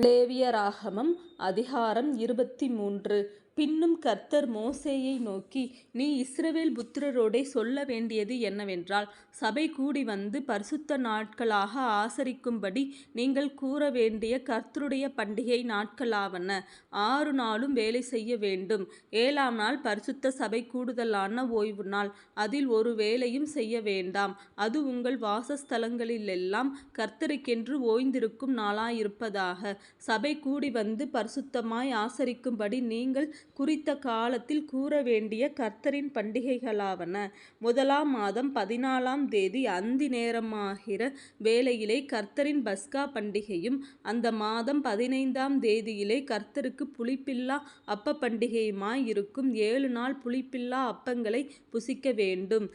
லேவியராகமம் அதிகாரம் இருபத்தி மூன்று. பின்னும் கர்த்தர் மோசேயை நோக்கி நீ இஸ்ரவேல் புத்திரரோடே சொல்ல வேண்டியது என்னவென்றால் சபை கூடி வந்து பரிசுத்த நாட்களாக ஆசரிக்கும்படி நீங்கள் கூற வேண்டிய கர்த்தருடைய பண்டிகை நாட்களாவன. ஆறு நாளும் வேலை செய்ய வேண்டும். ஏழாம் நாள் பரிசுத்த சபை கூடுதலான ஓய்வு நாள். அதில் ஒரு வேலையும் செய்ய வேண்டாம். அது உங்கள் வாசஸ்தலங்களிலெல்லாம் கர்த்தருக்கென்று ஓய்ந்திருக்கும் நாளாயிருப்பதாக. சபை கூடி வந்து பரிசுத்தமாய் ஆசரிக்கும்படி நீங்கள் குறித்த காலத்தில் கூற வேண்டிய கர்த்தரின் பண்டிகைகளாவன. முதலாம் மாதம் பதினாலாம் தேதி அந்தி நேரமாகிற வேளையிலே கர்த்தரின் பஸ்கா பண்டிகையும் அந்த மாதம் பதினைந்தாம் தேதியிலே கர்த்தருக்கு புளிப்பில்லா பண்டிகையுமாய் இருக்கும் ஏழு நாள் புளிப்பில்லா அப்பங்களைப் புசிக்க வேண்டும்.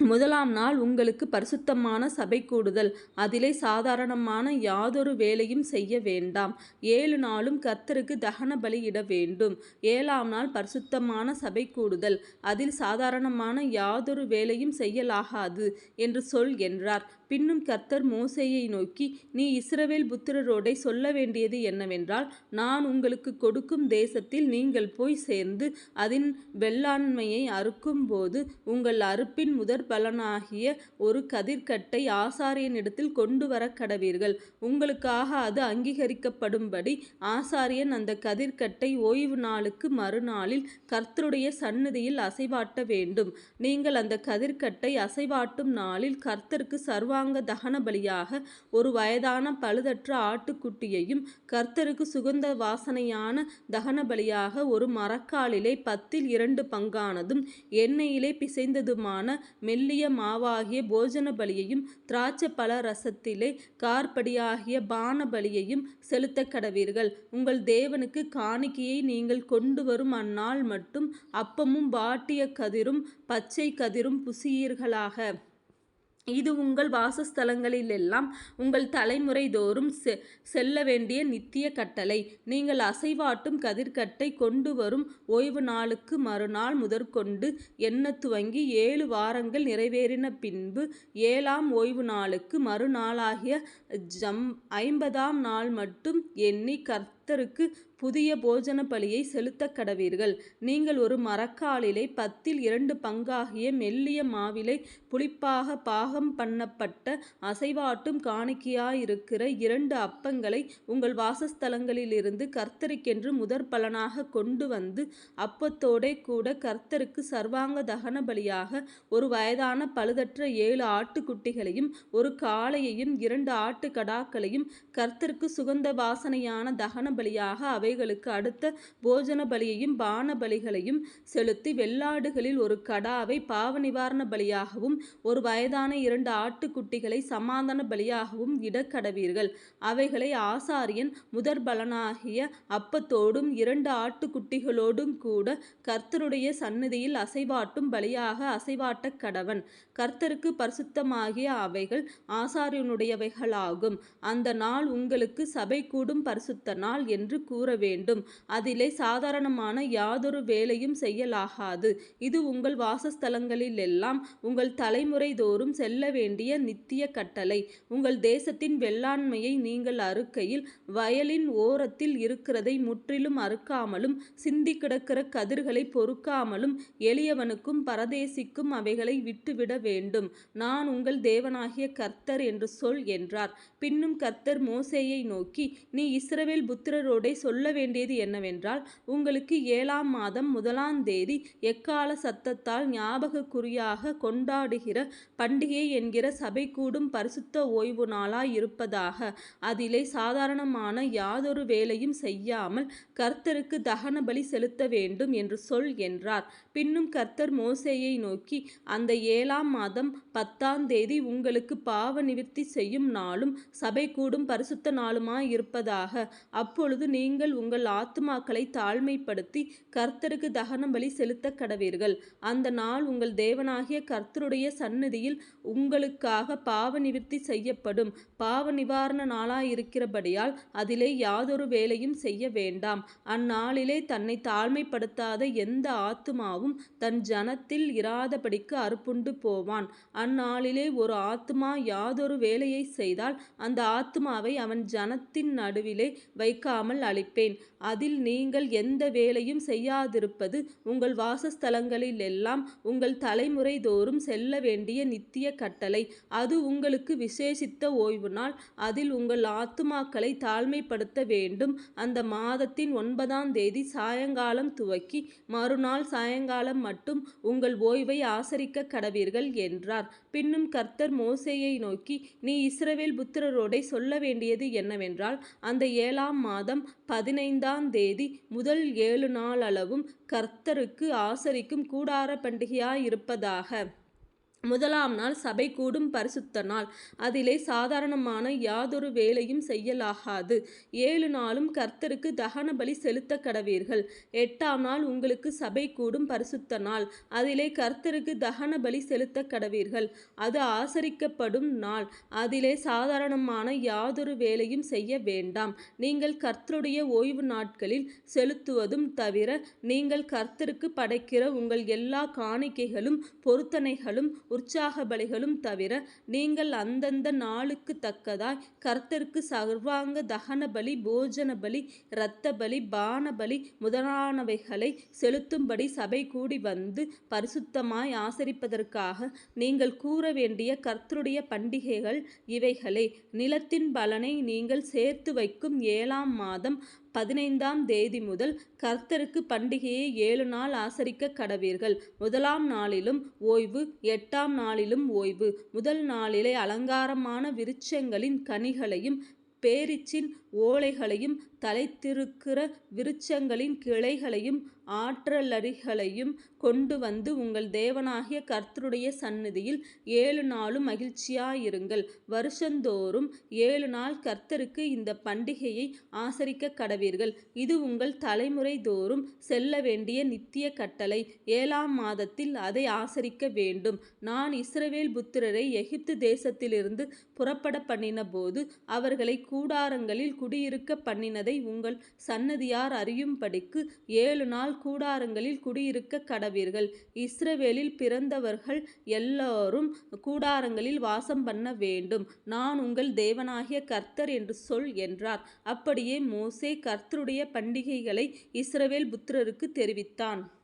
முதலாம் நாள் உங்களுக்கு பரிசுத்தமான சபை கூடுதல் அதிலே சாதாரணமான யாதொரு வேலையும் செய்ய வேண்டாம். ஏழு நாளும் கர்த்தருக்கு தகன பலியிட வேண்டும். ஏழாம் நாள் பரிசுத்தமான சபை கூடுதல் அதில் சாதாரணமான யாதொரு வேலையும் செய்யலாகாது என்று சொல் என்றார். பின்னும் கர்த்தர் மோசையை நோக்கி நீ இஸ்ரவேல் புத்திரரோடே சொல்ல வேண்டியது என்னவென்றால் நான் உங்களுக்கு கொடுக்கும் தேசத்தில் நீங்கள் போய் சேர்ந்து அதன் வெள்ளாண்மையை அறுக்கும் போது உங்கள் அறுப்பின் முதற் பலனாகிய ஒரு கதிர்க்கட்டை ஆசாரியனிடத்தில் கொண்டு வர கடவீர்கள் உங்களுக்காக அது அங்கீகரிக்கப்படும்படி ஆசாரியன் அந்த கதிர்க்கட்டை ஓய்வு நாளுக்கு மறுநாளில் கர்த்தருடைய சந்நிதியில் அசைவாட்ட வேண்டும். நீங்கள் அந்த கதிர்க்கட்டை அசைவாட்டும் நாளில் கர்த்தருக்கு சர்வாங்க தகனபலியாக ஒரு வயதான பழுதற்ற ஆட்டுக்குட்டியையும் கர்த்தருக்கு சுகந்த வாசனையான தகனபலியாக ஒரு மரக்காலிலே பத்தில் இரண்டு பங்கானதும் எண்ணெயிலே பிசைந்ததுமான மெல்லிய மாவாகிய போஜன பலியையும் திராட்சை பல ரசத்திலே கார்ப்படியாகிய பானபலியையும் செலுத்தக்கடவீர்கள். உங்கள் தேவனுக்கு காணிக்கையை நீங்கள் கொண்டு வரும் அந்நாள் மட்டும் அப்பமும் வாட்டிய கதிரும் பச்சைக் கதிரும் புசியீர்களாக. இது உங்கள் வாசஸ்தலங்களிலெல்லாம் உங்கள் தலைமுறை தோறும் செ செல்ல வேண்டிய நித்திய கட்டளை. நீங்கள் அசைவாட்டும் கதிர்க்கட்டை ஓய்வு நாளுக்கு மறுநாள் முதற்கொண்டு எண்ண துவங்கி ஏழு வாரங்கள் நிறைவேறின பின்பு ஏழாம் ஓய்வு நாளுக்கு மறுநாளாகிய ஜம் ஐம்பதாம் நாள் மட்டும் எண்ணி கர்த்த பக்தருக்கு புதிய போஜன பலியை செலுத்த கடவீர்கள். நீங்கள் ஒரு மரக்காலிலே பத்தில் இரண்டு பங்காகிய மெல்லிய மாவிலை புளிப்பாக பாகம் பண்ணப்பட்ட அசைவாட்டும் காணிக்கையாயிருக்கிற இரண்டு அப்பங்களை உங்கள் வாசஸ்தலங்களிலிருந்து கர்த்தருக்கென்று வந்து அப்பத்தோடே கூட கர்த்தருக்கு சர்வாங்க தகன பலியாக ஒரு வயதான பழுதற்ற ஏழு ஆட்டுக்குட்டிகளையும் ஒரு காளையையும் இரண்டு ஆட்டு கடாக்களையும் கர்த்தருக்கு சுகந்த வாசனையான தகன தகனபலியாக அவைகளுக்கு அடுத்த போஜன பலியையும் பான பலிகளையும் செலுத்தி வெள்ளாடுகளில் ஒரு கடாவை பாவ நிவாரண பலியாகவும் ஒரு வயதான இரண்டு ஆட்டுக்குட்டிகளை சமாதான பலியாகவும் இடக்கடவீர்கள். அவைகளை ஆசாரியன் முதற்பலனாகிய அப்பத்தோடும் இரண்டு ஆட்டுக்குட்டிகளோடும் கூட கர்த்தருடைய சந்நிதியில் அசைவாட்டும் பலியாக அசைவாட்டக்கடவன். கர்த்தருக்கு பரிசுத்தமாகிய அவைகள் ஆசாரியனுடையவைகளாகும். அந்த நாள் உங்களுக்கு சபை கூடும் பரிசுத்த நாள் என்று கூற வேண்டும் அதிலே சாதாரணமான யாதொரு வேலையும் செய்யலாகாது. இது உங்கள் வாசஸ்தலங்களிலெல்லாம் உங்கள் தலைமுறைதோறும் செல்லவேண்டிய நித்திய கட்டளை. உங்கள் தேசத்தின் வெள்ளாண்மையை நீங்கள் அறுக்கையில் வயலின் ஓரத்தில் இருக்கிறதை முற்றிலும் அறுக்காமலும் சிந்திக்கிடக்கிற கதிர்களைப் பொறுக்காமலும் எளியவனுக்கும் பரதேசிக்கும் அவைகளை விட்டுவிட வேண்டும். நான் உங்கள் தேவனாகிய கர்த்தர் என்று சொல் என்றார். பின்னும் கர்த்தர் மோசேயை நோக்கி நீ இஸ்ரவேல் புத்திரரோடே சொல்ல வேண்டியது என்னவென்றால் உங்களுக்கு ஏழாம் மாதம் முதலாம் தேதி எக்கால சத்தத்தால் ஞாபகக்குறியாக கொண்டாடுகிற பண்டிகை என்கிற சபைகூடும் பரிசுத்த ஓய்வு நாளாயிருப்பதாக. அதிலே சாதாரணமான யாதொரு வேலையும் செய்யாமல் கர்த்தருக்குத் தகனபலி செலுத்தவேண்டும் என்று சொல் என்றார். பின்னும் கர்த்தர் மோசேயை நோக்கி அந்த ஏழாம் மாதம் பத்தாம் தேதி பாவ நிவிருத்தி செய்யும் நாளும் சபை கூடும் பரிசுத்த நாளுமாய் இருப்பதாக அப்போ அப்பொழுது நீங்கள் உங்கள் ஆத்மாக்களை தாழ்மைப்படுத்தி கர்த்தருக்கு தகனம் பலி செலுத்தக் கடவீர்கள். அந்த நாள் உங்கள் தேவனாகிய கர்த்தருடைய சந்நிதியில் உங்களுக்காக பாவ நிவிற்த்தி செய்யப்படும். பாவ நிவாரண நாளாயிருக்கிறபடியால் அதிலே யாதொரு வேலையும் செய்ய வேண்டாம். அந்நாளிலே தன்னை தாழ்மைப்படுத்தாத எந்த ஆத்மாவும் தன் ஜனத்தில் இராதபடிக்கு அறுப்புண்டு போவான். அந்நாளிலே ஒரு ஆத்மா யாதொரு வேலையை செய்தால் அந்த ஆத்மாவை அவன் ஜனத்தின் நடுவிலே வைக்க வைக்காமல் அளிப்பேன் அதில் நீங்கள் எந்த வேலையும் செய்யாதிருப்பது உங்கள் வாசஸ்தலங்களிலெல்லாம் உங்கள் தலைமுறை தோறும் செல்ல வேண்டிய நித்திய கட்டளை. அது உங்களுக்கு விசேஷித்த ஓய்வு நாள் அதில் உங்கள் ஆத்துமாக்களை தாழ்மைப்படுத்த வேண்டும். அந்த மாதத்தின் ஒன்பதாம் தேதி சாயங்காலம் துவக்கி மறுநாள் சாயங்காலம் மட்டும் உங்கள் ஓய்வை ஆசரிக்க கடவீர்கள் என்றார். பின்னும் கர்த்தர் மோசேயை நோக்கி நீ இஸ்ரவேல் புத்திரரோடே சொல்ல வேண்டியது என்னவென்றால் அந்த ஏழாம் மாதம் பதினைந்தாம் தேதி முதல் ஏழு நாளளவும் கர்த்தருக்கு ஆசரிக்கும் கூடார பண்டிகையாயிருப்பதாக. முதலாம் நாள் சபை கூடும் பரிசுத்த நாள். அதிலே சாதாரணமான யாதொரு வேலையும் செய்யலாகாது. ஏழு நாளும் கர்த்தருக்கு தகன பலி செலுத்த கடவீர்கள். எட்டாம் நாள் உங்களுக்கு சபை கூடும் பரிசுத்த நாள். அதிலே கர்த்தருக்கு தகன பலி செலுத்த கடவீர்கள். அது ஆசரிக்கப்படும் நாள். அதிலே சாதாரணமான யாதொரு வேலையும் செய்ய வேண்டாம். நீங்கள் கர்த்தருடைய ஓய்வு நாட்களில் செலுத்துவதும் தவிர நீங்கள் கர்த்தருக்கு படைக்கிற உங்கள் எல்லா காணிக்கைகளும் பொருத்தனைகளும் உற்சாக பலிகளும் தவிர நீங்கள் அந்தந்த நாளுக்கு தக்கதாய் கர்த்தருக்கு சர்வாங்க தகன பலி போஜன பலி இரத்த பலி பான பலி முதலானவைகளை செலுத்தும்படி சபை கூடி வந்து பரிசுத்தமாய் ஆசரிப்பதற்காக நீங்கள் கூற வேண்டிய கர்த்தருடைய பண்டிகைகள் இவைகளே. நிலத்தின் பலனை நீங்கள் சேர்த்து வைக்கும் ஏழாம் மாதம் பதினைந்தாம் தேதி முதல் கர்த்தருக்கு பண்டிகையை ஏழு நாள் ஆசரிக்க கடவீர்கள். முதலாம் நாளிலும் ஓய்வு எட்டாம் நாளிலும் ஓய்வு. முதல் நாளிலே அலங்காரமான விருட்சங்களின் கனிகளையும் பேரிச்சின் ஓலைகளையும் தலைத்திருக்கிற விருட்சங்களின் கிளைகளையும் ஆற்றலரிகளையும் கொண்டு வந்து உங்கள் தேவனாகிய கர்த்தருடைய சந்நிதியில் ஏழு நாளும் மகிழ்ச்சியாயிருங்கள். வருஷந்தோறும் ஏழு நாள் கர்த்தருக்கு இந்த பண்டிகையை ஆசரிக்க கடவீர்கள். இது உங்கள் தலைமுறை தோறும் செல்ல வேண்டிய நித்திய கட்டளை. ஏழாம் மாதத்தில் அதை ஆசரிக்க வேண்டும். நான் இஸ்ரவேல் புத்திரரை எகிப்து தேசத்திலிருந்து புறப்பட பண்ணின போது அவர்களை கூடாரங்களில் குடியிருக்க பண்ணினதை உங்கள் சன்னதியார் அறியும்படிக்கு ஏழு நாள் கூடாரங்களில் குடியிருக்க கடவீர்கள். இஸ்ரவேலில் பிறந்தவர்கள் எல்லோரும் கூடாரங்களில் வாசம் பண்ண வேண்டும். நான் உங்கள் தேவனாகிய கர்த்தர் என்று சொல் என்றார். அப்படியே மோசே கர்த்தருடைய பண்டிகைகளை இஸ்ரவேல் புத்திரருக்கு தெரிவித்தான்.